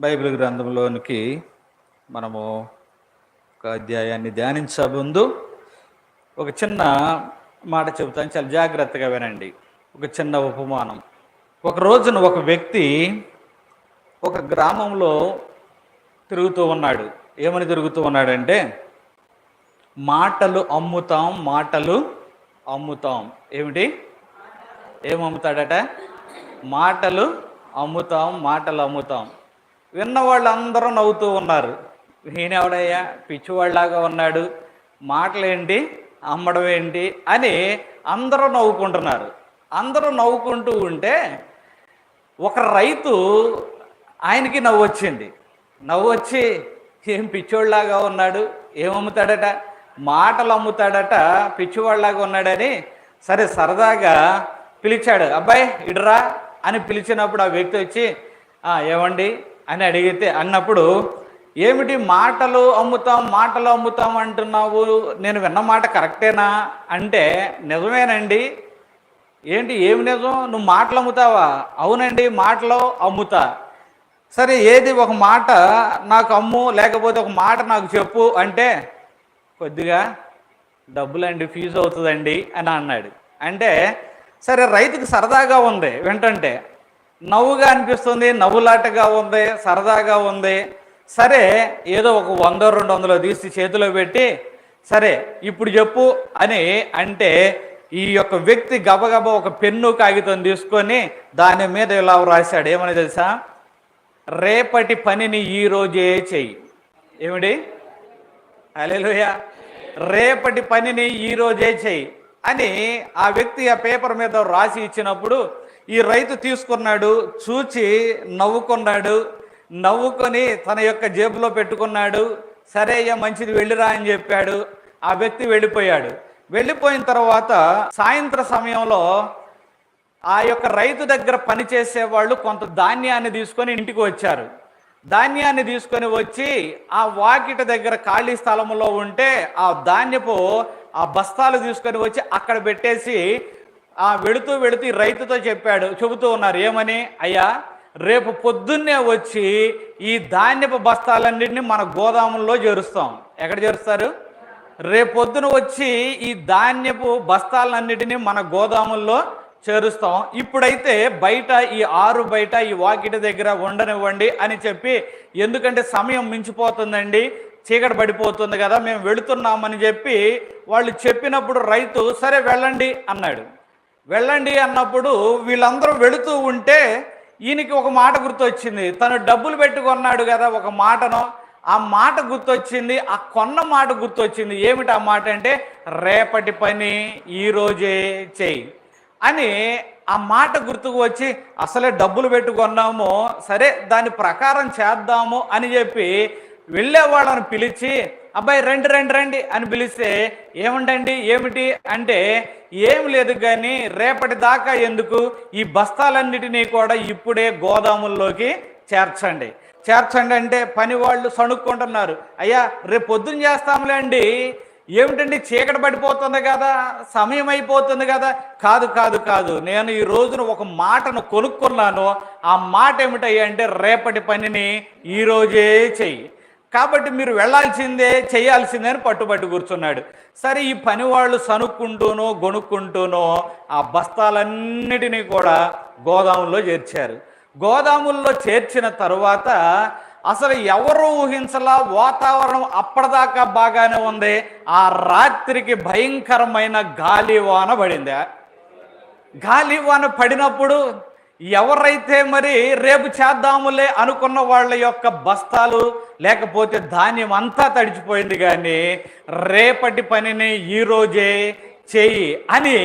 Bible గ్రంథంలోనికి మనము ఒక అధ్యాయాన్ని ధ్యానించబుందు ఒక చిన్న మాట చెబుతాను. చాలా జాగ్రత్తగా వినండి. ఒక చిన్న ఉపమానం. ఒక రోజున ఒక వ్యక్తి ఒక గ్రామంలో తిరుగుతూ ఉన్నాడు. ఏమని తిరుగుతూ ఉన్నాడంటే మాటలు అమ్ముతాం మాటలు అమ్ముతాం. ఏమిటి? ఏం అమ్ముతాడట మాటలు అమ్ముతాం మాటలు అమ్ముతాం. విన్న వాళ్ళందరూ నవ్వుతూ ఉన్నారు. ఈయనెవడయ్యా పిచ్చివాళ్ళలాగా ఉన్నాడు. మాటలేంటి? అమ్మడం ఏంటి అని అందరూ నవ్వుకుంటున్నారు. అందరూ నవ్వుకుంటూ ఉంటే ఒక రైతు ఆయనకి నవ్వు వచ్చింది. నవ్వు వచ్చి ఏం పిచ్చోళ్ళలాగా ఉన్నాడు? ఏం అమ్ముతాడట? మాటలు అమ్ముతాడట? పిచ్చివాళ్ళలాగా ఉన్నాడని సరే సరదాగా పిలిచాడు. అబ్బాయి ఇడరా అని పిలిచినప్పుడు ఆ వ్యక్తి వచ్చి ఏమండి? అని అడిగితే అన్నప్పుడు ఏమిటి మాటలు అమ్ముతాం మాటలు అమ్ముతాం అంటున్నావు? నేను విన్న మాట కరెక్టేనా? అంటే నిజమేనండి. ఏంటి? ఏమి నిజం? నువ్వు మాటలు అమ్ముతావా? అవునండి మాటలు అమ్ముతా. సరే ఏది? ఒక మాట నాకు అమ్ము లేకపోతే ఒక మాట నాకు చెప్పు. అంటే కొద్దిగా డబ్బులండి ఫీజు అవుతుందండి అని అన్నాడు. అంటే సరే రైతుకు సరదాగా ఉంది వింటంటే. నవ్వుగా అనిపిస్తుంది నవ్వులాటగా ఉంది సరదాగా ఉంది. సరే ఏదో ఒక వంద రెండు వందలు తీసి చేతిలో పెట్టి సరే ఇప్పుడు చెప్పు అని అంటే ఈ యొక్క వ్యక్తి గబగబ ఒక పెన్ను కాగితం తీసుకొని దాని మీద ఇలా రాశాడు ఏమని తెలుసా? రేపటి పనిని ఈ రోజే చెయ్యి. ఏమిటి? అలెలుయ రేపటి పనిని ఈ రోజే చెయ్యి అని ఆ వ్యక్తి ఆ పేపర్ మీద రాసి ఇచ్చినప్పుడు ఈ రైతు తీసుకున్నాడు చూచి నవ్వుకున్నాడు నవ్వుకొని తన యొక్క జేబులో పెట్టుకున్నాడు సరే అయ్యా మంచిది వెళ్ళిరా అని చెప్పాడు. ఆ వ్యక్తి వెళ్ళిపోయాడు. వెళ్ళిపోయిన తర్వాత సాయంత్ర సమయంలో ఆ యొక్క రైతు దగ్గర పనిచేసే వాళ్ళు కొంత ధాన్యాన్ని తీసుకొని ఇంటికి వచ్చారు. ధాన్యాన్ని తీసుకొని వచ్చి ఆ వాకిట దగ్గర ఖాళీ స్థలంలో ఉంటే ఆ ధాన్యపు ఆ బస్తాలు తీసుకొని వచ్చి అక్కడ పెట్టేసి ఆ వెళుతూ వెళుతూ రైతుతో చెప్పాడు చెబుతూ ఉన్నారు ఏమని? అయ్యా రేపు పొద్దున్నే వచ్చి ఈ ధాన్యపు బస్తాలన్నింటినీ మన గోదాముల్లో చేరుస్తాం. ఎక్కడ చేరుస్తారు? రేపు పొద్దున వచ్చి ఈ ధాన్యపు బస్తాలన్నిటినీ మన గోదాముల్లో చేరుస్తాం. ఇప్పుడైతే బయట ఈ ఆరు బయట ఈ వాకిటి దగ్గర ఉండనివ్వండి అని చెప్పి ఎందుకంటే సమయం మించిపోతుందండి చీకటి పడిపోతుంది కదా మేము వెళుతున్నామని చెప్పి వాళ్ళు చెప్పినప్పుడు రైతు సరే వెళ్ళండి అన్నాడు. వెళ్ళండి అన్నప్పుడు వీళ్ళందరూ వెళుతూ ఉంటే ఈయనకి ఒక మాట గుర్తొచ్చింది. తను డబ్బులు పెట్టుకున్నాడు కదా ఒక మాటను. ఆ మాట గుర్తొచ్చింది ఆ కొన్న మాట గుర్తొచ్చింది. ఏమిటి ఆ మాట అంటే రేపటి పని ఈరోజే చేయి చెయ్యి అని ఆ మాట గుర్తుకు వచ్చి అసలే డబ్బులు పెట్టుకున్నాము సరే దాని ప్రకారం చేద్దాము అని చెప్పి వెళ్ళే వాళ్ళని పిలిచి అబ్బాయి రండి రండి రండి అని పిలిస్తే ఏముండండి ఏమిటి అంటే ఏం లేదు కానీ రేపటి దాకా ఎందుకు ఈ బస్తాలన్నిటినీ కూడా ఇప్పుడే గోదాముల్లోకి చేర్చండి. చేర్చండి అంటే పని వాళ్ళు సణుక్కుంటున్నారు. అయ్యా రేపు పొద్దున్న చేస్తాంలే అండి. ఏమిటండి చీకటి పడిపోతుంది కదా సమయం అయిపోతుంది కదా. కాదు కాదు కాదు. నేను ఈ రోజున ఒక మాటను కొనుక్కున్నాను. ఆ మాట ఏమిటయ్యా అంటే రేపటి పనిని ఈరోజే చెయ్యి. కాబట్టి మీరు వెళ్ళాల్సిందే చేయాల్సిందే అని పట్టుబట్టి కూర్చున్నాడు. సరే ఈ పని వాళ్ళు సనుక్కుంటూనో గొనుక్కుంటూనో ఆ బస్తాలన్నిటినీ కూడా గోదాముల్లో చేర్చారు. గోదాముల్లో చేర్చిన తరువాత అసలు ఎవరు ఊహించలా వాతావరణం అప్పటిదాకా బాగానే ఉంది. ఆ రాత్రికి భయంకరమైన గాలివాన పడింది. గాలివాన పడినప్పుడు ఎవరైతే మరి రేపు చేద్దాములే అనుకున్న వాళ్ళ యొక్క బస్తాలు లేకపోతే ధాన్యం అంతా తడిచిపోయింది కానీ రేపటి పనిని ఈరోజే చేయి అని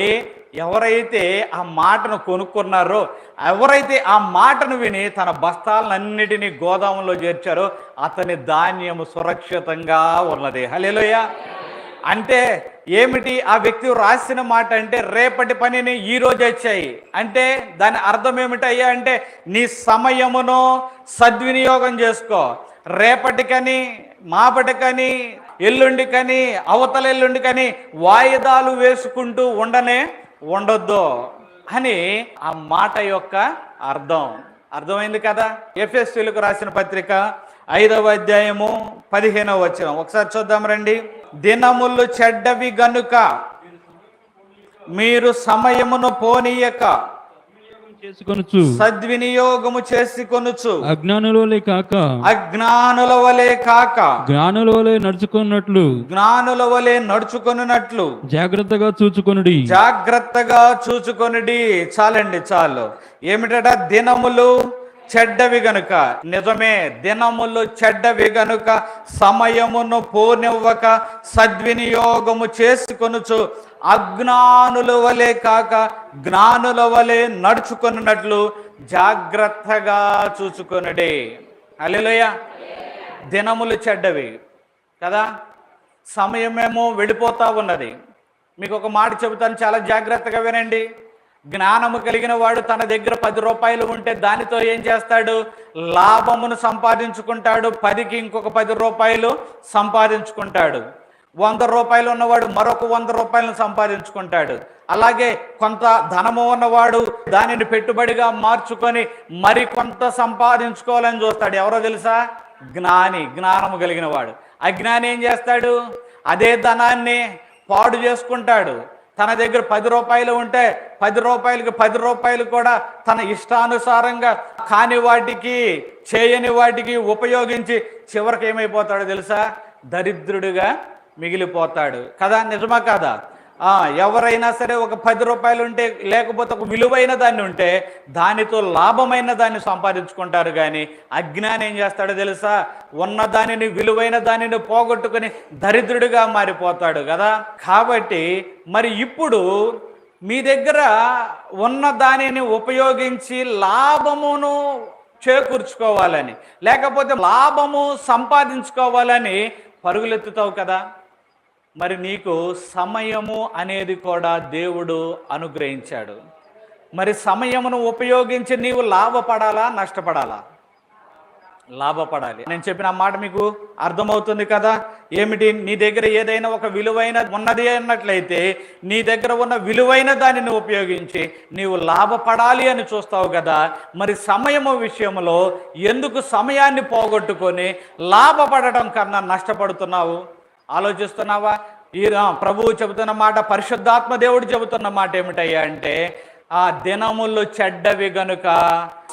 ఎవరైతే ఆ మాటను కొనుక్కున్నారో ఎవరైతే ఆ మాటను విని తన బస్తాలన్నిటినీ గోదాములో చేర్చారో అతని ధాన్యము సురక్షితంగా ఉన్నది. హలేలోయ అంటే ఏమిటి? ఆ వ్యక్తి రాసిన మాట అంటే రేపటి పనిని ఈ రోజు వచ్చాయి అంటే దాని అర్థం ఏమిటయ్యా అంటే నీ సమయమును సద్వినియోగం చేసుకో. రేపటికని మాపటికని ఎల్లుండికని అవతల ఎల్లుండికని వాయిదాలు వేసుకుంటూ ఉండనే ఉండొద్దు. అని ఆ మాట యొక్క అర్థం. అర్థమైంది కదా? ఎఫ్ఎస్సీలకు రాసిన పత్రిక ఐదవ అధ్యాయము పదిహేనవ వచ్చిన ఒకసారి చూద్దాం రండి. దినములు చెడ్డవి గనుక మీరు సమయమును పోనీయక చేసుకొనుచు. సద్వినియోగము చేసుకొనుచు. అజ్ఞానులోలే కాక. అజ్ఞానుల వలె కాక. జ్ఞానులోలే నడుచుకున్నట్లు జ్ఞానుల వలె నడుచుకొనున్నట్లు. జాగ్రత్తగా చూచుకొనుడి. జాగ్రత్తగా చూచుకొనిడి. చాలండి చాలు. ఏమిటట? దినములు చెడ్డవి గనుక. నిజమే దినములు చెడ్డవి గనుక సమయమును పోనివ్వక సద్వినియోగము చేసుకొనుచు అజ్ఞానుల వలె కాక జ్ఞానుల వలె నడుచుకున్నట్లు జాగ్రత్తగా చూచుకొనుడే అలెలోయ దినములు చెడ్డవి కదా? సమయమేమో వెళ్ళిపోతా ఉన్నది. మీకు ఒక మాట చెబుతాను చాలా జాగ్రత్తగా వినండి. జ్ఞానము కలిగిన వాడు తన దగ్గర పది రూపాయలు ఉంటే దానితో ఏం చేస్తాడు? లాభమును సంపాదించుకుంటాడు. పదికి ఇంకొక పది రూపాయలు సంపాదించుకుంటాడు. వంద రూపాయలు ఉన్నవాడు మరొక వంద రూపాయలను సంపాదించుకుంటాడు. అలాగే కొంత ధనము ఉన్నవాడు దానిని పెట్టుబడిగా మార్చుకొని మరి కొంత సంపాదించుకోవాలని చూస్తాడు. ఎవరో తెలుసా? జ్ఞాని జ్ఞానము కలిగిన వాడు. అజ్ఞాని ఏం చేస్తాడు? అదే ధనాన్ని పాడు చేసుకుంటాడు. తన దగ్గర పది రూపాయలు ఉంటే పది రూపాయలకి పది రూపాయలు కూడా తన ఇష్టానుసారంగా కాని వాటికి చేయని వాటికి ఉపయోగించి చివరికి ఏమైపోతాడో తెలుసా? దరిద్రుడిగా మిగిలిపోతాడు. కదా నిజమా కాదా? ఎవరైనా సరే ఒక పది రూపాయలు ఉంటే లేకపోతే ఒక విలువైన దాన్ని ఉంటే దానితో లాభమైన దాన్ని సంపాదించుకుంటారు కానీ అజ్ఞానం ఏం చేస్తాడో తెలుసా? ఉన్న దానిని విలువైన దానిని పోగొట్టుకుని దరిద్రుడిగా మారిపోతాడు కదా? కాబట్టి మరి ఇప్పుడు మీ దగ్గర ఉన్న దానిని ఉపయోగించి లాభమును చేకూర్చుకోవాలని లేకపోతే లాభము సంపాదించుకోవాలని పరుగులెత్తుతావు కదా? మరి నీకు సమయము అనేది కూడా దేవుడు అనుగ్రహించాడు. మరి సమయమును ఉపయోగించి నీవు లాభపడాలా నష్టపడాలా? లాభపడాలి. నేను చెప్పిన మాట మీకు అర్థమవుతుంది కదా? ఏమిటి? నీ దగ్గర ఏదైనా ఒక విలువైన ఉన్నది అన్నట్లయితే నీ దగ్గర ఉన్న విలువైన దానిని ఉపయోగించి నీవు లాభపడాలి అని చూస్తావు కదా? మరి సమయము విషయంలో ఎందుకు సమయాన్ని పోగొట్టుకొని లాభపడటం కన్నా నష్టపడుతున్నావు? ఆలోచిస్తున్నావా? ఈ ప్రభువు చెబుతున్న మాట పరిశుద్ధాత్మ దేవుడు చెబుతున్న మాట ఏమిటయ్యా అంటే ఆ దినములు చెడ్డవి గనుక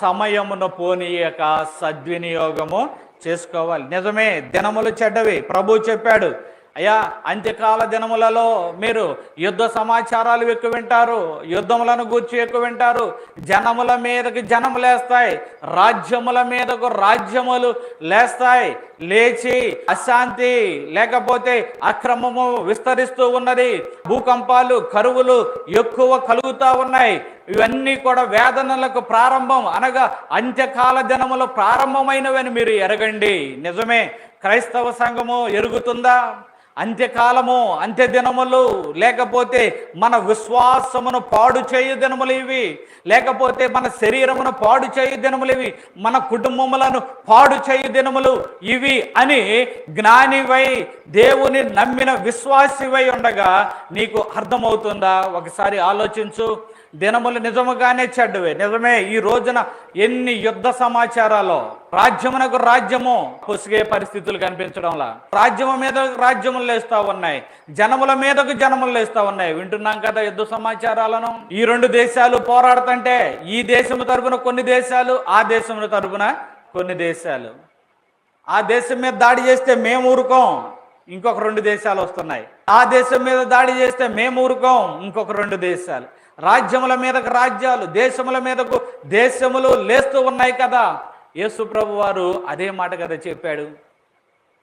సమయమును పోనీయక సద్వినియోగము చేసుకోవాలి. నిజమే దినములు చెడ్డవి. ప్రభు చెప్పాడు అయ్యా అంత్యకాల దినములలో మీరు యుద్ధ సమాచారాలు ఎక్కువ వింటారు యుద్ధములను గూర్చి ఎక్కువ వింటారు. జనముల మీదకి జనము లేస్తాయి రాజ్యముల మీదకు రాజ్యములు లేస్తాయి. లేచి అశాంతి లేకపోతే అక్రమము విస్తరిస్తూ ఉన్నది. భూకంపాలు కరువులు ఎక్కువ కలుగుతూ ఉన్నాయి. ఇవన్నీ కూడా వేదనలకు ప్రారంభం అనగా అంత్యకాల దినములు ప్రారంభమైనవని మీరు ఎరగండి. నిజమే క్రైస్తవ సంఘము ఎరుగుతుందా? అంత్యకాలము అంత్య దినములు లేకపోతే మన విశ్వాసమును పాడు చేయు దినములు ఇవి లేకపోతే మన శరీరమును పాడు చేయు దినములు ఇవి మన కుటుంబములను పాడు చేయు దినములు ఇవి అని జ్ఞానివై దేవుని నమ్మిన విశ్వాసివై ఉండగా నీకు అర్థమవుతుందా? ఒకసారి ఆలోచించు. దినములు నిజముగానే చెడ్డవే. నిజమే ఈ రోజున ఎన్ని యుద్ధ సమాచారాలు రాజ్యమునకు రాజ్యము పొసిగే పరిస్థితులు కనిపించడంలా. రాజ్యము మీద రాజ్యములు లేస్తా ఉన్నాయి. జనముల మీదకు జనములు లేస్తా ఉన్నాయి. వింటున్నాం కదా యుద్ధ సమాచారాలను? ఈ రెండు దేశాలు పోరాడుతుంటే ఈ దేశము తరపున కొన్ని దేశాలు ఆ దేశముల తరపున కొన్ని దేశాలు. ఆ దేశం మీద దాడి చేస్తే మేము ఊరుకోం ఇంకొక రెండు దేశాలు వస్తున్నాయి. ఆ దేశం మీద దాడి చేస్తే మేము ఊరుకోం ఇంకొక రెండు దేశాలు. రాజ్యముల మీదకు రాజ్యాలు దేశముల మీదకు దేశములు లేస్తూ ఉన్నాయి కదా. యేసుప్రభు వారు అదే మాట కదా చెప్పాడు.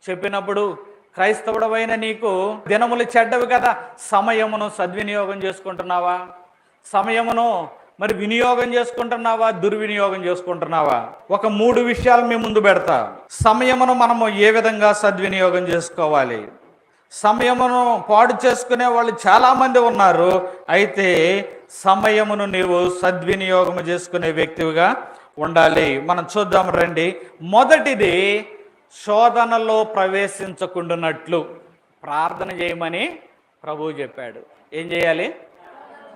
చెప్పినప్పుడు క్రైస్తవుడవైన నీకు దినములు చెడ్డవి కదా. సమయమును సద్వినియోగం చేసుకుంటున్నావా? సమయమును మరి వినియోగం చేసుకుంటున్నావా? దుర్వినియోగం చేసుకుంటున్నావా? ఒక మూడు విషయాలు మీ ముందు పెడతా. సమయమును మనము ఏ విధంగా సద్వినియోగం చేసుకోవాలి? సమయమును పాడు చేసుకునే వాళ్ళు చాలామంది ఉన్నారు. అయితే సమయమును నీవు సద్వినియోగం చేసుకునే వ్యక్తివిగా ఉండాలి. మనం చూద్దాం రండి. మొదటిది శోధనలో ప్రవేశించకుండానట్లు. ప్రార్థన చేయమని ప్రభువు చెప్పాడు. ఏం చేయాలి?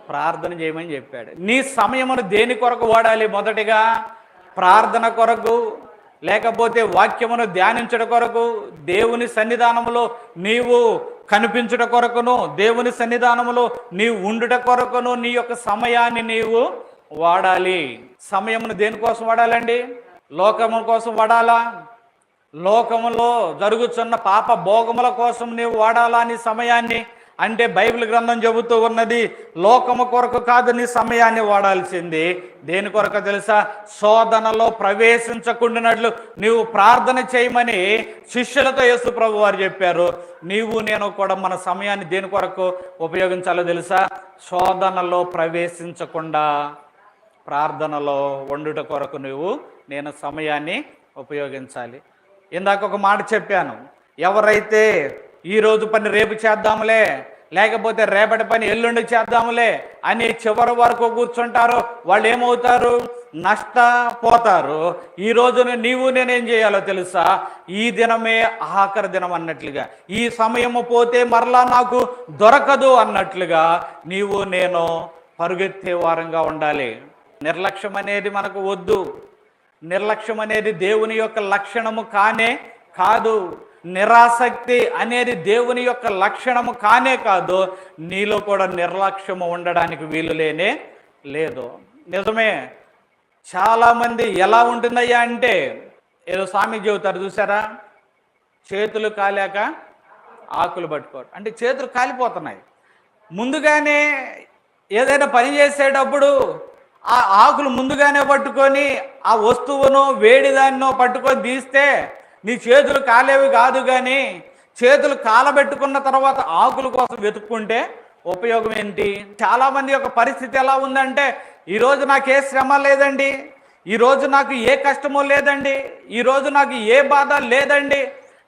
ప్రార్థన చేయమని చెప్పాడు. నీ సమయమును దేని కొరకు వాడాలి? మొదటిగా ప్రార్థన కొరకు లేకపోతే వాక్యమును ధ్యానించడం కొరకు దేవుని సన్నిధానములో నీవు కనిపించుట కొరకును దేవుని సన్నిధానములో నీవు ఉండుట కొరకును నీ యొక్క సమయాన్ని నీవు వాడాలి. సమయమును దేనికోసం వాడాలండి? లోకము కోసం వాడాలా? లోకములో జరుగుతున్న పాప భోగముల కోసం నీవు వాడాలా? నీ సమయాన్ని అంటే బైబిల్ గ్రంథం చెబుతూ ఉన్నది లోకము కొరకు కాదు నీ సమయాన్ని వాడాల్సింది. దేని కొరకు తెలుసా? శోధనలో ప్రవేశించకుండానట్లు నీవు ప్రార్థన చేయమని శిష్యులతో యేసు ప్రభు వారు చెప్పారు. నీవు నేను కూడా మన సమయాన్ని దేని కొరకు ఉపయోగించాలో తెలుసా? శోధనలో ప్రవేశించకుండా ప్రార్థనలో వండుట కొరకు నువ్వు నేను సమయాన్ని ఉపయోగించాలి. ఇందాక ఒక మాట చెప్పాను. ఎవరైతే ఈ రోజు పని రేపు చేద్దాంలే లేకపోతే రేపటి పని ఎల్లుండి చేద్దాములే అని చివరి వరకు కూర్చుంటారు. వాళ్ళు ఏమవుతారు నష్టపోతారు. ఈ రోజున నీవు నేనేం చేయాలో తెలుసా? ఈ దినమే ఆఖరి దినం అన్నట్లుగా. ఈ సమయము పోతే మరలా నాకు దొరకదు అన్నట్లుగా నీవు నేను పరుగెత్తే వారంగా ఉండాలి. నిర్లక్ష్యం అనేది మనకు వద్దు. నిర్లక్ష్యం అనేది దేవుని యొక్క లక్షణము కానే కాదు. నిరాసక్తి అనేది దేవుని యొక్క లక్షణము కానే కాదు నీలో కూడా నిర్లక్ష్యము ఉండడానికి వీలు లేనే లేదు. నిజమే చాలామంది ఎలా ఉంటుందయ్యా అంటే ఏదో స్వామి చెబుతారు చూసారా? చేతులు కాలేక ఆకులు పట్టుకోరు. అంటే చేతులు కాలిపోతున్నాయి. ముందుగానే ఏదైనా పని చేసేటప్పుడు ఆ ఆకులు ముందుగానే పట్టుకొని ఆ వస్తువును వేడిదాన్నో పట్టుకొని తీస్తే నీ చేతులు కాలేవి కాదు కానీ చేతులు కాలబెట్టుకున్న తర్వాత ఆకుల కోసం వెతుక్కుంటే ఉపయోగం ఏంటి? చాలామంది యొక్క పరిస్థితి ఎలా ఉందంటే ఈరోజు నాకు ఏ శ్రమ లేదండి ఈరోజు నాకు ఏ కష్టమో లేదండి ఈరోజు నాకు ఏ బాధ లేదండి.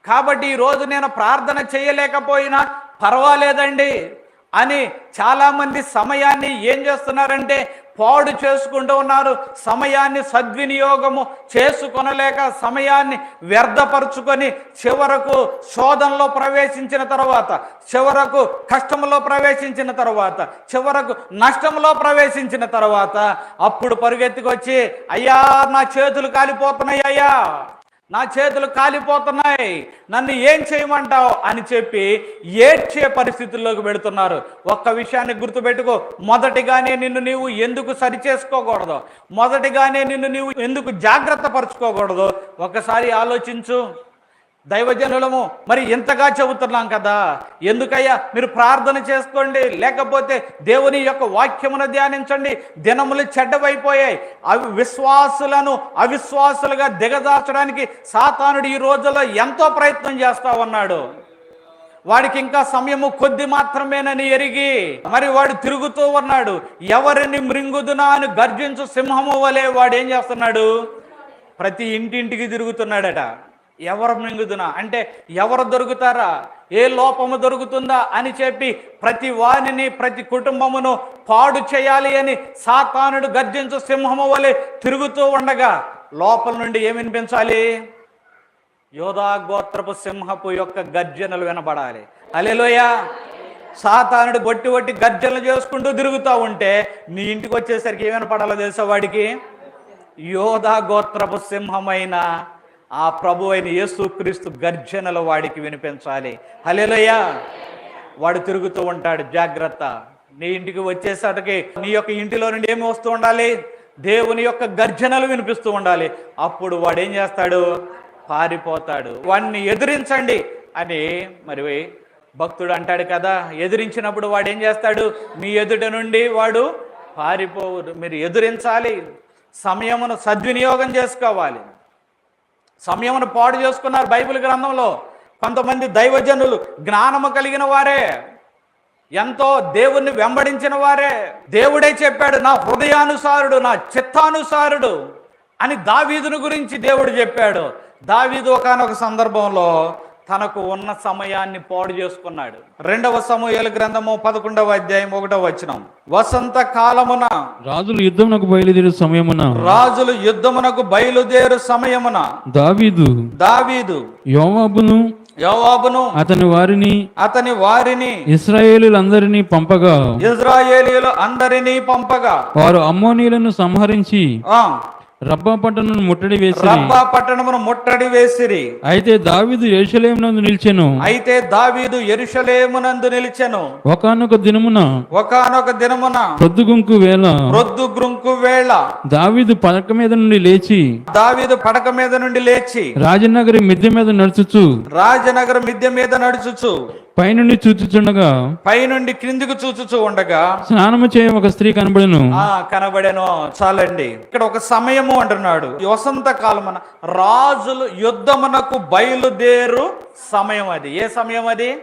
కాబట్టి ఈరోజు నేను ప్రార్థన చేయలేకపోయినా పర్వాలేదండి అని చాలామంది సమయాన్ని ఏం చేస్తున్నారంటే పాడు చేసుకుంటూ ఉన్నారు. సమయాన్ని సద్వినియోగము చేసుకొనలేక సమయాన్ని వ్యర్థపరుచుకొని చివరకు శోధనలో ప్రవేశించిన తర్వాత చివరకు కష్టంలో ప్రవేశించిన తర్వాత చివరకు నష్టంలో ప్రవేశించిన తర్వాత అప్పుడు పరుగెత్తుకొచ్చి అయ్యా నా చేతులు కాలిపోతున్నాయి అయ్యా. నా చేతులు కాలిపోతున్నాయి. నన్ను ఏం చేయమంటావు? అని చెప్పి ఏడ్చే పరిస్థితుల్లోకి పెడుతున్నారు ఒక్క విషయాన్ని గుర్తుపెట్టుకో. మొదటిగానే నిన్ను నీవు ఎందుకు సరి చేసుకోకూడదు మొదటిగానే నిన్ను నీవు ఎందుకు జాగ్రత్త పరుచుకోకూడదు? ఒకసారి ఆలోచించు. దైవజనులము. మరి ఇంతగా చెబుతున్నాం కదా. ఎందుకయ్యా? మీరు ప్రార్థన చేసుకోండి. లేకపోతే దేవుని యొక్క వాక్యమును ధ్యానించండి. దినములు చెడ్డవైపోయాయి. అవి విశ్వాసులను అవిశ్వాసులుగా దిగదార్చడానికి సాతానుడు ఈ రోజుల్లో ఎంతో ప్రయత్నం చేస్తా ఉన్నాడు. వాడికి ఇంకా సమయము కొద్ది మాత్రమేనని ఎరిగి మరి వాడు తిరుగుతూ ఉన్నాడు. ఎవరిని మృంగుదునా అని గర్జించు సింహము వలె వాడు ఏం చేస్తున్నాడు? ప్రతి ఇంటింటికి తిరుగుతున్నాడట. ఎవరు మింగుదునా? అంటే ఎవరు దొరుకుతారా? ఏ లోపము దొరుకుతుందా అని చెప్పి ప్రతి వాణిని ప్రతి కుటుంబమును పాడు చేయాలి అని సాతానుడు గర్జించు సింహము వలె తిరుగుతూ ఉండగా లోపల నుండి ఏమి వినిపించాలి? యోధా గోత్రపు సింహపు యొక్క గర్జనలు వినబడాలి. అలెలోయ సాతానుడు బొట్టి బొట్టి గర్జనలు చేసుకుంటూ తిరుగుతూ ఉంటే నీ ఇంటికి వచ్చేసరికి ఏమైనా పడాలో తెలుసా వాడికి? యోధా గోత్రపు సింహమైన ఆ ప్రభు అయిన యేసుక్రీస్తు గర్జనలు వాడికి వినిపించాలి. హలేలోయ వాడు తిరుగుతూ ఉంటాడు జాగ్రత్త. నీ ఇంటికి వచ్చేసరికి నీ యొక్క ఇంటిలో నుండి ఏమి వస్తూ ఉండాలి? దేవుని యొక్క గర్జనలు వినిపిస్తూ ఉండాలి. అప్పుడు వాడు ఏం చేస్తాడు? పారిపోతాడు. వాడిని ఎదిరించండి అని మరి భక్తుడు అంటాడు కదా ఎదిరించినప్పుడు వాడు ఏం చేస్తాడు? మీ ఎదుట నుండి వాడు పారిపోరు మీరు ఎదిరించాలి. సమయమును సద్వినియోగం చేసుకోవాలి. సమయమును పాడు చేసుకున్నారు బైబిల్ గ్రంథంలో. కొంతమంది దైవజనులు జ్ఞానము కలిగిన వారే. ఎంతో దేవుణ్ణి వెంబడించిన వారే. దేవుడే చెప్పాడు నా హృదయానుసారుడు నా చిత్తానుసారుడు అని దావీదును గురించి దేవుడు చెప్పాడు. దావీదు ఒకనొక సందర్భంలో తనకు ఉన్న సమయాన్ని పాడు చేసుకున్నాడు. రెండవ సమూహల గ్రంథము పదకొండవ అధ్యాయం ఒకటవ వచనం. వసంత కాలమున రాజులు యుద్ధమునకు బయలుదేరే సమయమున రాజులు యుద్ధమునకు బయలుదేరు సమయమున దావీదు దావీదు యోవాబును యోవాబును అతని వారిని అతని వారిని ఇస్రాయేలులందరినీ పంపగా ఇజ్రాయేలీలు అందరినీ పంపగా వారు అమ్మోనీలను సంహరించి రబ్బా పట్టణం ముట్టడి వేసి రబ్బా పట్టణమును ముట్టడి వేసిరి. అయితే దావీదు యేషలేమునందు నిలిచెను. అయితే దావీదు ఎరుషలేమునందు నిలిచెను. ఒకానొక దినమున ఒకానొక దినమున ప్రొద్దుగుంకు వేళ రొద్దు గ్రుంకు వేళ దావీదు పడక మీద నుండి లేచి దావీదు పడక మీద నుండి లేచి రాజనగరి మిద్దె మీద నడుచుచు. రాజనగర మిద్దె మీద నడుచుచు. పైనుండి చూచుచుండగా పైనుండి క్రిందికి చూచుచూ ఉండగా స్నానము చేయ ఒక స్త్రీ కనబడెను. ఆ కనబడేను. చాలండి. ఇక్కడ ఒక సమయము అంటున్నాడు. వసంత కాలమున రాజులు యుద్ధమునకు బయలుదేరు సమయం అది. ఏ సమయం అది?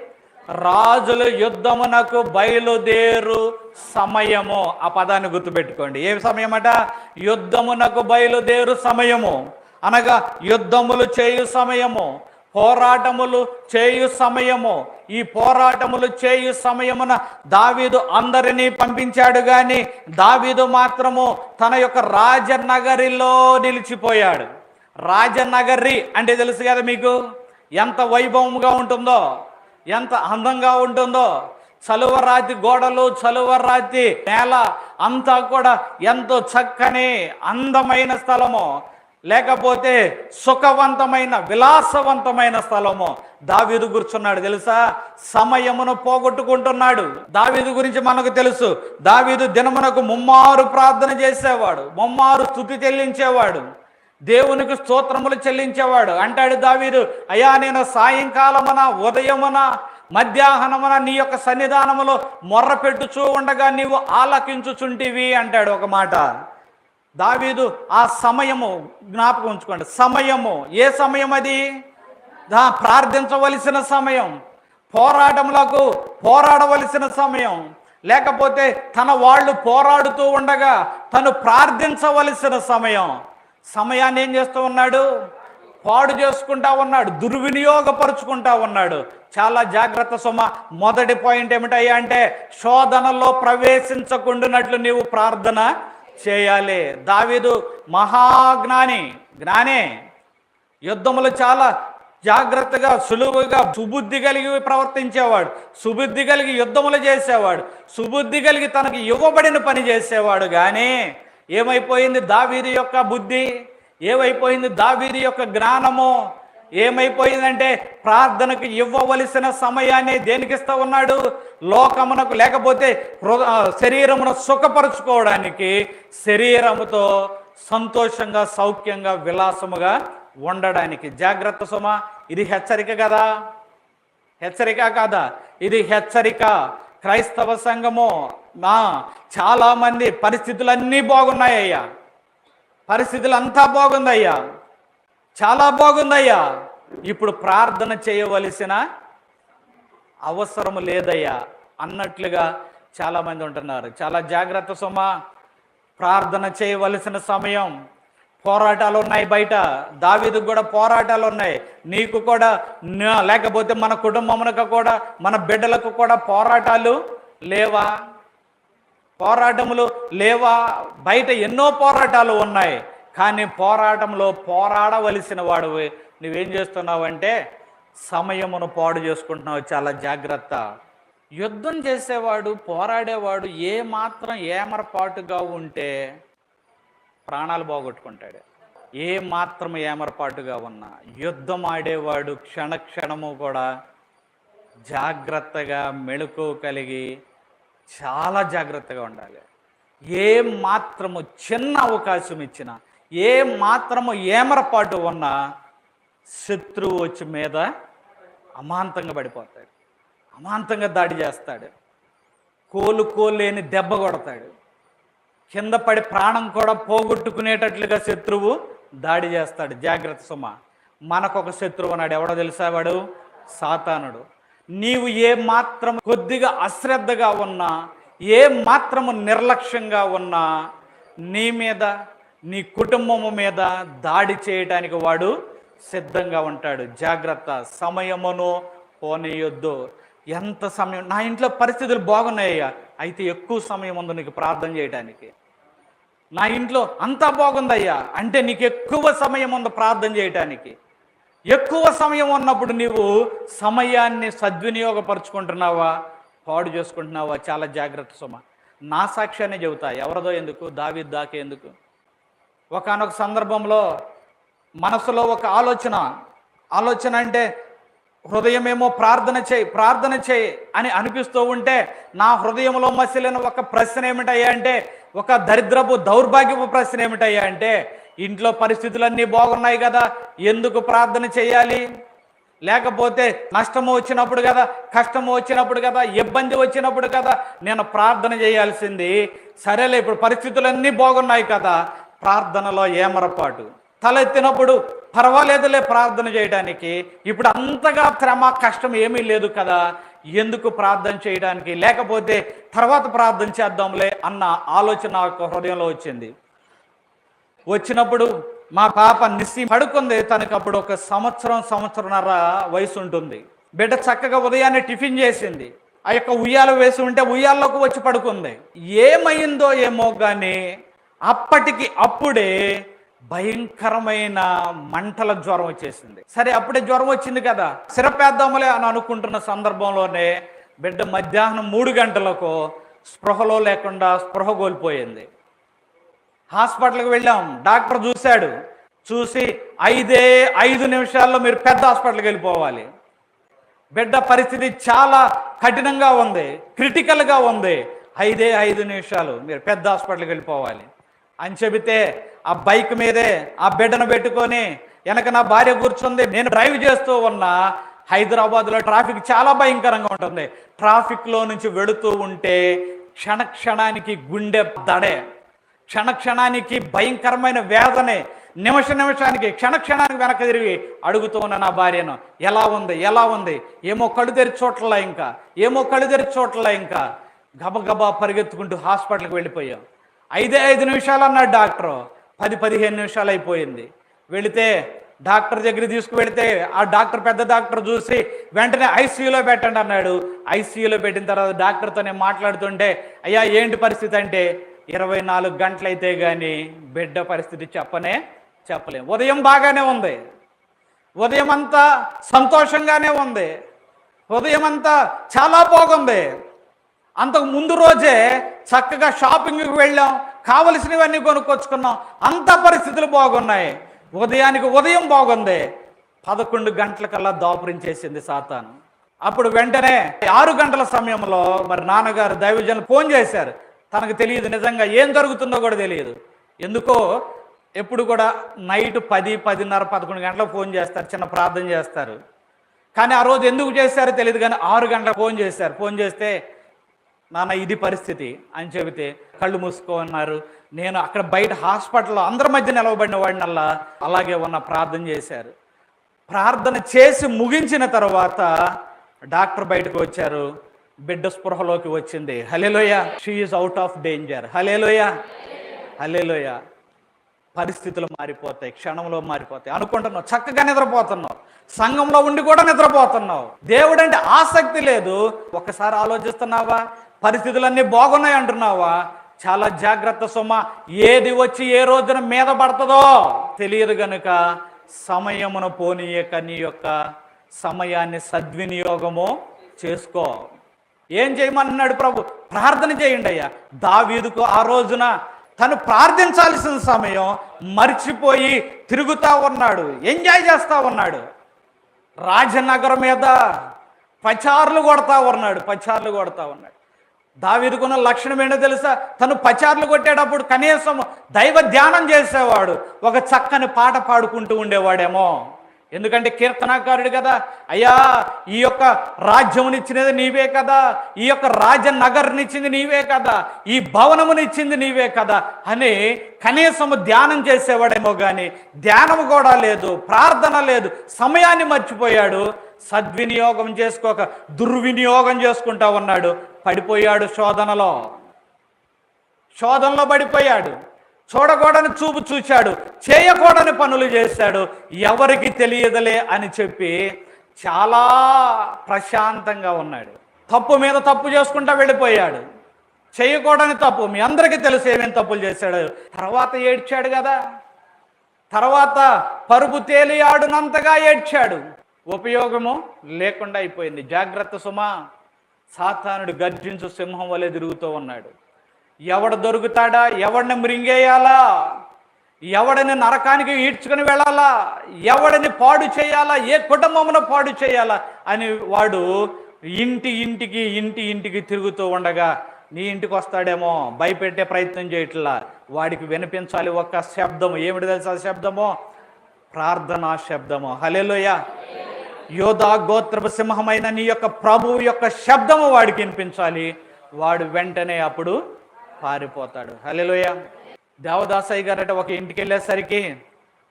రాజులు యుద్ధమునకు బయలుదేరు సమయము. ఆ పదాన్ని గుర్తుపెట్టుకోండి. ఏ సమయం అట యుద్ధమునకు బయలుదేరు సమయము. అనగా యుద్ధములు చేయు సమయము. పోరాటములు చేయు సమయము. ఈ పోరాటములు చేయు సమయమున దావీదు అందరినీ పంపించాడు గాని దావీదు మాత్రము తన యొక్క రాజనగరిలో నిలిచిపోయాడు. రాజనగరి అంటే తెలుసు కదా మీకు? ఎంత వైభవంగా ఉంటుందో ఎంత అందంగా ఉంటుందో చలువరాతి గోడలు చలువరాతి నేల అంతా కూడా ఎంతో చక్కని అందమైన స్థలము. లేకపోతే సుఖవంతమైన విలాసవంతమైన స్థలము. దావీదు కూర్చున్నాడు తెలుసా? సమయమును పోగొట్టుకుంటున్నాడు. దావీదు గురించి మనకు తెలుసు. దావీదు దినమునకు ముమ్మారు ప్రార్థన చేసేవాడు. ముమ్మారు స్థుతి చెల్లించేవాడు. దేవునికి స్తోత్రములు చెల్లించేవాడు. అంటాడు దావీదు అయ్యా నేను సాయంకాలమున ఉదయమున మధ్యాహ్నమున నీ యొక్క సన్నిధానములో మొర్ర పెట్టుచూ ఉండగా నీవు ఆలకించుచుంటివి అంటాడు ఒక మాట. దావీదు ఆ సమయము జ్ఞాపకం ఉంచుకోండి. సమయము. ఏ సమయం అది? దా ప్రార్థించవలసిన సమయం. పోరాటములకు పోరాడవలసిన సమయం. లేకపోతే తన వాళ్ళు పోరాడుతూ ఉండగా తను ప్రార్థించవలసిన సమయం. సమయాన్ని ఏం చేస్తూ ఉన్నాడు? పాడు చేసుకుంటా ఉన్నాడు. దుర్వినియోగపరుచుకుంటా ఉన్నాడు. చాలా జాగ్రత్త సుమ మొదటి పాయింట్ ఏమిటయ్యా అంటే శోధనలో ప్రవేశించకుండానట్లు నీవు ప్రార్థన చేయాలి. దావీదు మహాజ్ఞాని జ్ఞానే. యుద్ధములు చాలా జాగ్రత్తగా సులువుగా సుబుద్ధి కలిగి ప్రవర్తించేవాడు సుబుద్ధి కలిగి యుద్ధములు చేసేవాడు సుబుద్ధి కలిగి తనకు ఇవ్వబడిన పని చేసేవాడు కానీ ఏమైపోయింది దావీది యొక్క బుద్ధి? ఏమైపోయింది దావీది యొక్క జ్ఞానము? ఏమైపోయిందంటే ప్రార్థనకు ఇవ్వవలసిన సమయాన్ని దేనికిస్తా ఉన్నాడు? లోకమునకు లేకపోతే హృ- శరీరమును సుఖపరుచుకోవడానికి శరీరముతో సంతోషంగా సౌఖ్యంగా విలాసముగా ఉండడానికి. జాగ్రత్త సుమ ఇది హెచ్చరిక కదా? హెచ్చరిక కాదా? ఇది హెచ్చరిక. క్రైస్తవ సంఘము మా చాలామంది పరిస్థితులన్నీ బాగున్నాయ్యా పరిస్థితులు అంతా బాగుందయ్యా. చాలా బాగుందయ్యా. ఇప్పుడు ప్రార్థన చేయవలసిన అవసరం లేదయ్యా. అన్నట్లుగా చాలామంది ఉంటున్నారు. చాలా జాగ్రత్త సుమ. ప్రార్థన చేయవలసిన సమయం. పోరాటాలు ఉన్నాయి బయట. దావీదుకు కూడా పోరాటాలు ఉన్నాయి. నీకు కూడా లేకపోతే మన కుటుంబమునకు కూడా మన బిడ్డలకు కూడా పోరాటాలు లేవా? పోరాటములు లేవా? బయట ఎన్నో పోరాటాలు ఉన్నాయి. కానీ పోరాటంలో పోరాడవలసిన వాడు నువ్వేం చేస్తున్నావు అంటే సమయమును పాడు చేసుకుంటున్నావు. చాలా జాగ్రత్త. యుద్ధం చేసేవాడు పోరాడేవాడు ఏ మాత్రం ఏమరపాటుగా ఉంటే ప్రాణాలు బాగొట్టుకుంటాడు ఏ మాత్రం ఏమరపాటుగా ఉన్నా యుద్ధం ఆడేవాడు క్షణ క్షణము కూడా జాగ్రత్తగా మెళుకు కలిగి చాలా జాగ్రత్తగా ఉండాలి. ఏ మాత్రము చిన్న అవకాశం ఇచ్చినా ఏ మాత్రము ఏమరపాటు ఉన్నా శత్రువు వచ్చి మీద అమాంతంగా పడిపోతాడు. అమాంతంగా దాడి చేస్తాడు. కోలుకోలేని దెబ్బ కొడతాడు. కింద పడి ప్రాణం కూడా పోగొట్టుకునేటట్లుగా శత్రువు దాడి చేస్తాడు. జాగ్రత్త సుమ. మనకొక శత్రువు అన్నాడు ఎవడో తెలుసా వాడు? సాతానుడు. నీవు ఏ మాత్రం కొద్దిగా అశ్రద్ధగా ఉన్నా ఏ మాత్రము నిర్లక్ష్యంగా ఉన్నా నీ మీద నీ కుటుంబము మీద దాడి చేయటానికి వాడు సిద్ధంగా ఉంటాడు. జాగ్రత్త. సమయమును పోనీయొద్దు. ఎంత సమయం? నా ఇంట్లో పరిస్థితులు బాగున్నాయ్యా. అయితే ఎక్కువ సమయం ఉంది నీకు ప్రార్థన చేయడానికి నా ఇంట్లో అంతా బాగుందయ్యా. అంటే నీకు ఎక్కువ సమయం ఉంది ప్రార్థన చేయటానికి. ఎక్కువ సమయం ఉన్నప్పుడు నీవు సమయాన్ని సద్వినియోగపరుచుకుంటున్నావా? పాడు చేసుకుంటున్నావా? చాలా జాగ్రత్త సుమ. నా సాక్ష్యాన్ని చెబుతా. ఎవరిదో ఎందుకు? దావి దాకే ఎందుకు? ఒకానొక సందర్భంలో మనసులో ఒక ఆలోచన. ఆలోచన అంటే హృదయమేమో ప్రార్థన చేయి ప్రార్థన చేయి అని అనిపిస్తూ ఉంటే నా హృదయంలో మసిలిన ఒక ప్రశ్న ఏమిటయ్యా అంటే ఒక దరిద్రపు దౌర్భాగ్యపు ప్రశ్న ఏమిటయ్యా అంటే ఇంట్లో పరిస్థితులన్నీ బాగున్నాయి కదా ఎందుకు ప్రార్థన చేయాలి? లేకపోతే నష్టము వచ్చినప్పుడు కదా కష్టము వచ్చినప్పుడు కదా ఇబ్బంది వచ్చినప్పుడు కదా నేను ప్రార్థన చేయాల్సింది. సరేలే ఇప్పుడు పరిస్థితులన్నీ బాగున్నాయి కదా ప్రార్థనలో ఏమరపాటు. తలెత్తినప్పుడు పర్వాలేదులే ప్రార్థన చేయడానికి ఇప్పుడు అంతగా శ్రమ కష్టం ఏమీ లేదు కదా. ఎందుకు ప్రార్థన చేయడానికి లేకపోతే తర్వాత ప్రార్థన చేద్దాంలే అన్న ఆలోచన నాకు హృదయంలో వచ్చింది. వచ్చినప్పుడు మా పాప నిస్సి పడుకుంది. తనకు అప్పుడు ఒక సంవత్సరం సంవత్సరంన్నర వయసు ఉంటుంది. బిడ్డ చక్కగా ఉదయాన్నే టిఫిన్ చేసింది. ఆ యొక్క ఉయ్యాల వేసి ఉంటే ఉయ్యాల్లోకి వచ్చి పడుకుంది. ఏమైందో ఏమో కానీ అప్పటికి అప్పుడే భయంకరమైన మంటల జ్వరం వచ్చేసింది. సరే అప్పుడే జ్వరం వచ్చింది కదా. సిరపేద్దాములే అని అనుకుంటున్న సందర్భంలోనే బిడ్డ మధ్యాహ్నం మూడు గంటలకు స్పృహలో లేకుండా స్పృహ కోల్పోయింది. హాస్పిటల్కి వెళ్ళాం. డాక్టర్ చూశాడు. చూసి ఐదే ఐదు నిమిషాల్లో మీరు పెద్ద హాస్పిటల్కి వెళ్ళిపోవాలి. బిడ్డ పరిస్థితి చాలా కఠినంగా ఉంది క్రిటికల్గా ఉంది. ఐదే ఐదు నిమిషాలు మీరు పెద్ద హాస్పిటల్కి వెళ్ళిపోవాలి. అని చెబితే ఆ బైక్ మీదే ఆ బిడ్డను పెట్టుకొని వెనక నా భార్య కూర్చుంది. నేను డ్రైవ్ చేస్తూ ఉన్నా హైదరాబాద్లో ట్రాఫిక్ చాలా భయంకరంగా ఉంటుంది. ట్రాఫిక్లో నుంచి వెళుతూ ఉంటే క్షణ క్షణానికి గుండె దడే క్షణ క్షణానికి భయంకరమైన వేదనే నిమిష నిమిషానికి క్షణ క్షణానికి వెనక తిరిగి అడుగుతూ ఉన్న నా భార్యను ఎలా ఉంది? ఎలా ఉంది? ఏమో కళ్ళు తెరిచి చోట్ల ఇంకా? ఏమో కళ్ళు తెరిచి చోట్ల ఇంకా? గబగబా పరిగెత్తుకుంటూ హాస్పిటల్కి వెళ్ళిపోయాం. ఐదే ఐదు నిమిషాలు అన్నాడు డాక్టరు. పది పదిహేను నిమిషాలు అయిపోయింది. వెళితే డాక్టర్ దగ్గర తీసుకువెళితే ఆ డాక్టర్ పెద్ద డాక్టర్ చూసి వెంటనే ఐసీయూలో పెట్టండి అన్నాడు. ఐసీయూలో పెట్టిన తర్వాత డాక్టర్తో నేను మాట్లాడుతుంటే అయ్యా ఏంటి పరిస్థితి? అంటే ఇరవై నాలుగు గంటలైతే కానీ బిడ్డ పరిస్థితి చెప్పనే చెప్పలేం. ఉదయం బాగానే ఉంది. ఉదయం అంతా సంతోషంగానే ఉంది. ఉదయం అంతా చాలా బాగుంది. అంతకు ముందు రోజే చక్కగా షాపింగ్కి వెళ్ళాం కావలసినవన్నీ కొనుక్కొచ్చుకున్నాం. అంత పరిస్థితులు బాగున్నాయి. ఉదయానికి ఉదయం బాగుంది. పదకొండు గంటలకల్లా దాపురించేసింది సాతాను. అప్పుడు వెంటనే ఆరు గంటల సమయంలో మరి నాన్నగారు దైవజనులు ఫోన్ చేశారు. తనకు తెలియదు నిజంగా ఏం జరుగుతుందో కూడా తెలియదు. ఎందుకో ఎప్పుడు కూడా నైట్ పది పదిన్నర పదకొండు గంటలకు ఫోన్ చేస్తారు చిన్న ప్రార్థన చేస్తారు. కానీ ఆ రోజు ఎందుకు చేశారో తెలియదు కానీ ఆరు గంటలకు ఫోన్ చేశారు. ఫోన్ చేస్తే నాన్న ఇది పరిస్థితి అని చెబితే కళ్ళు మూసుకో అన్నారు. నేను అక్కడ బయట హాస్పిటల్లో అందరి మధ్య నిలవబడిన వాడినల్లా. అలాగే ఉన్న ప్రార్థన చేశారు. ప్రార్థన చేసి ముగించిన తర్వాత డాక్టర్ బయటకు వచ్చారు. బిడ్డ స్పృహలోకి వచ్చింది. Hallelujah she's out of danger hallelujah hallelujah పరిస్థితులు మారిపోతాయి క్షణంలో మారిపోతాయి. అనుకుంటున్నావు చక్కగా నిద్రపోతున్నావు. సంఘంలో ఉండి కూడా నిద్రపోతున్నావు. దేవుడంటే ఆసక్తి లేదు. ఒకసారి ఆలోచిస్తున్నావా? పరిస్థితులన్నీ బాగున్నాయి అంటున్నావా? చాలా జాగ్రత్త సుమ. ఏది వచ్చి ఏ రోజున మీద పడుతుందో తెలియదు గనుక సమయమును పోనీయక నీ యొక్క సమయాన్ని సద్వినియోగము చేసుకో. ఏం చేయమన్నాడు ప్రభు? ప్రార్థన చేయండి అయ్యా. దావీదుకు ఆ రోజున తను ప్రార్థించాల్సిన సమయం మర్చిపోయి తిరుగుతూ ఉన్నాడు. ఎంజాయ్ చేస్తూ ఉన్నాడు. రాజనగరం మీద పచార్లు కొడతా ఉన్నాడు. పచార్లు కొడతా ఉన్నాడు. దావీదుకున్న లక్షణం ఏంటో తెలుసా? తను పచార్లు కొట్టేటప్పుడు కనీసం దైవ ధ్యానం చేసేవాడు. ఒక చక్కని పాట పాడుకుంటూ ఉండేవాడేమో. ఎందుకంటే కీర్తనాకారుడు కదా. అయ్యా ఈ యొక్క రాజ్యమునిచ్చినది నీవే కదా. ఈ యొక్క రాజనగర్నిచ్చింది నీవే కదా. ఈ భవనమునిచ్చింది నీవే కదా అని కనీసము ధ్యానం చేసేవాడేమో కానీ ధ్యానం కూడా లేదు ప్రార్థన లేదు సమయాన్ని మర్చిపోయాడు. సద్వినియోగం చేసుకోక దుర్వినియోగం చేసుకుంటా ఉన్నాడు. పడిపోయాడు శోధనలో. శోధనలో పడిపోయాడు. చూడకూడని చూపు చూశాడు. చేయకూడని పనులు చేశాడు. ఎవరికి తెలియదులే అని చెప్పి చాలా ప్రశాంతంగా ఉన్నాడు. తప్పు మీద తప్పు చేసుకుంటా వెళ్ళిపోయాడు. చేయకూడని తప్పు. మీ అందరికీ తెలుసు ఏమేమి తప్పులు చేశాడు. తర్వాత ఏడ్చాడు కదా. తర్వాత పరుపు తేలియాడునంతగా ఏడ్చాడు. ఉపయోగము లేకుండా అయిపోయింది. జాగ్రత్త సుమా. సాతానుడు గర్జించు సింహం వలె తిరుగుతూ ఉన్నాడు. ఎవడు దొరుకుతాడా? ఎవడిని మృంగేయాలా? ఎవడిని నరకానికి ఈడ్చుకుని వెళ్ళాలా? ఎవడిని పాడు చేయాలా? ఏ కుటుంబమును పాడు చేయాలా? అని వాడు ఇంటి ఇంటికి ఇంటి ఇంటికి తిరుగుతూ ఉండగా నీ ఇంటికి వస్తాడేమో భయపెట్టే ప్రయత్నం చేయట్లా. వాడికి వినిపించాలి ఒక్క శబ్దము. ఏమిటి తెలుసా శబ్దము? ప్రార్థనా శబ్దము. హలేలోయ యోధా గోత్రపు సింహమైన నీ యొక్క ప్రభువు యొక్క శబ్దము వాడికి వినిపించాలి. వాడు వెంటనే అప్పుడు పారిపోతాడు. హలోయ దేవదాసయ్య గారట ఒక ఇంటికి వెళ్ళేసరికి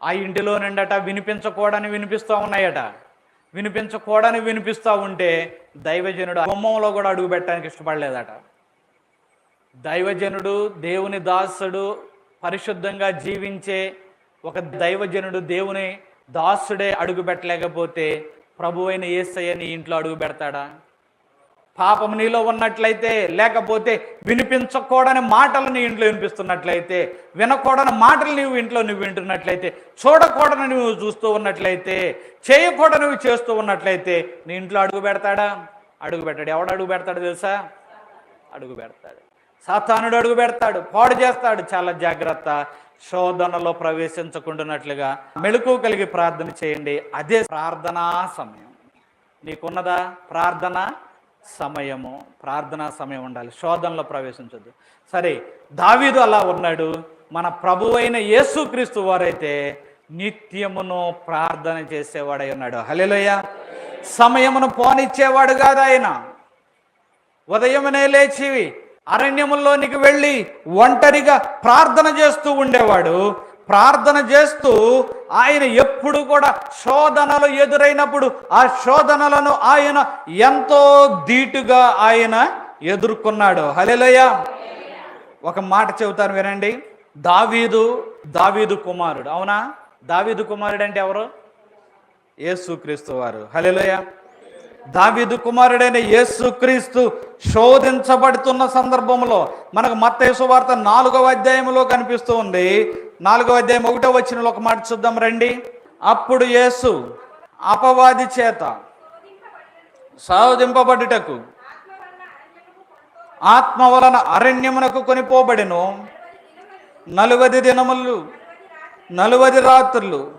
ఆ ఇంటిలో నుండట వినిపించకూడని వినిపిస్తూ ఉన్నాయట. వినిపించకూడని వినిపిస్తూ ఉంటే దైవజనుడు బొమ్మంలో కూడా అడుగు పెట్టడానికి ఇష్టపడలేదట. దైవజనుడు దేవుని దాసుడు పరిశుద్ధంగా జీవించే ఒక దైవజనుడు దేవుని దాసుడే అడుగు పెట్టలేకపోతే ప్రభు అయిన ఏసయ్య నీ ఇంట్లో అడుగు పెడతాడా? పాపం నీలో ఉన్నట్లయితే లేకపోతే వినిపించకూడని మాటలు నీ ఇంట్లో వినిపిస్తున్నట్లయితే వినకూడని మాటలు నీవు ఇంట్లో నువ్వు వింటున్నట్లయితే చూడకూడని నువ్వు చూస్తూ ఉన్నట్లయితే చేయకూడని నువ్వు చేస్తూ ఉన్నట్లయితే నీ ఇంట్లో అడుగు పెడతాడా? అడుగు పెట్టాడు. ఎవడు అడుగు పెడతాడు తెలుసా? అడుగు పెడతాడు. సాతానుడు అడుగు పెడతాడు. పాడు చేస్తాడు. చాలా జాగ్రత్త. శోధనలో ప్రవేశించకుండానట్లుగా మెళుకు కలిగి ప్రార్థన చేయండి. అదే ప్రార్థనా సమయం. నీకున్నదా ప్రార్థన సమయము? ప్రార్థనా సమయం ఉండాలి. శోధనలో ప్రవేశించొద్దు. సరే దావీదు అలా ఉన్నాడు. మన ప్రభువైన యేసుక్రీస్తు వారైతే నిత్యమును ప్రార్థన చేసేవాడై ఉన్నాడు. హలేలోయ సమయమును పోనిచ్చేవాడు కాదు ఆయన. ఉదయమునే లేచివి. అరణ్యముల్లోనికి వెళ్ళి ఒంటరిగా ప్రార్థన చేస్తూ ఉండేవాడు. ప్రార్థన చేస్తూ ఆయన ఎప్పుడు కూడా శోధనలు ఎదురైనప్పుడు ఆ శోధనలను ఆయన ఎంతో ధీటుగా ఆయన ఎదుర్కొన్నాడు. హలేలయ్య ఒక మాట చెబుతాను వినండి. దావీదు దావీదు కుమారుడు. అవునా? దావీదు కుమారుడు అంటే ఎవరు? యేసుక్రీస్తు వారు. హల్లెలూయా. దావీదు కుమారుడైన యేసుక్రీస్తు శోధించబడుతున్న సందర్భంలో మనకు మత్తేసు వార్త నాలుగవ అధ్యాయంలో కనిపిస్తూ ఉంది. నాలుగవ అధ్యాయం ఒకటో వచ్చిన ఒక మాట చూద్దాం రండి. అప్పుడు యేసు అపవాది చేత సాధింపబడుటకు ఆత్మ వలన అరణ్యమునకు కొనిపోబడిను. నలువది దినములు నలువది రాత్రులు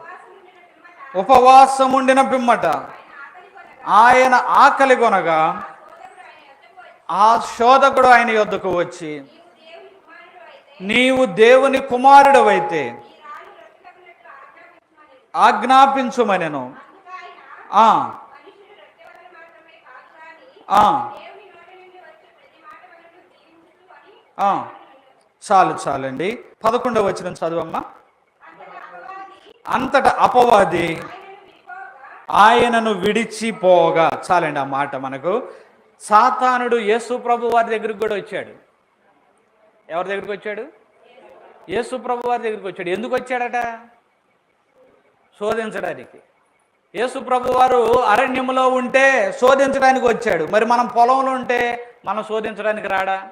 ఉపవాసం ఉండిన పిమ్మట ఆయన ఆకలి కొనగా ఆ శోధకుడు ఆయన యొద్దకు వచ్చి నీవు దేవుని కుమారుడవైతే ఆజ్ఞాపించుమనెను. ఆ. ఆ. ఆ, చాలు చాలండి. పదకొండవ వచ్చిన చదువమ్మా. అంతట అపవాది ఆయనను విడిచిపోగా చాలండి ఆ మాట మనకు. సాతానుడు యేసు ప్రభు వారి దగ్గరికి కూడా వచ్చాడు. ఎవరి దగ్గరికి వచ్చాడు? యేసు ప్రభు వారి దగ్గరికి వచ్చాడు. ఎందుకు వచ్చాడట? శోధించడానికి. యేసు ప్రభు వారు అరణ్యంలో ఉంటే శోధించడానికి వచ్చాడు. మరి మనం పొలంలో ఉంటే మనం శోధించడానికి రాడా?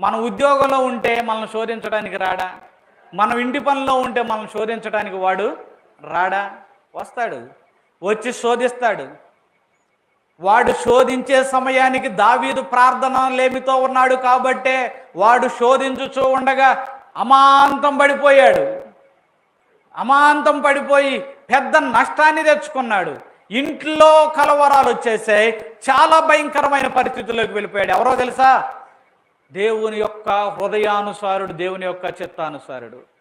మన ఉద్యోగంలో ఉంటే మనల్ని శోధించడానికి రాడా? మనం ఇంటి పనిలో ఉంటే మనం శోధించడానికి వాడు రాడా? వస్తాడు. వచ్చి శోధిస్తాడు. వాడు శోధించే సమయానికి దావీదు ప్రార్థన లేమితో ఉన్నాడు కాబట్టే వాడు శోధించుచూ ఉండగా అమాంతం పడిపోయాడు. అమాంతం పడిపోయి పెద్ద నష్టాన్ని తెచ్చుకున్నాడు. ఇంట్లో కలవరాలు వచ్చేసాయి. చాలా భయంకరమైన పరిస్థితుల్లోకి వెళ్ళిపోయాడు. ఎవరో తెలుసా? దేవుని యొక్క హృదయానుసారుడు దేవుని యొక్క చిత్తానుసారుడు.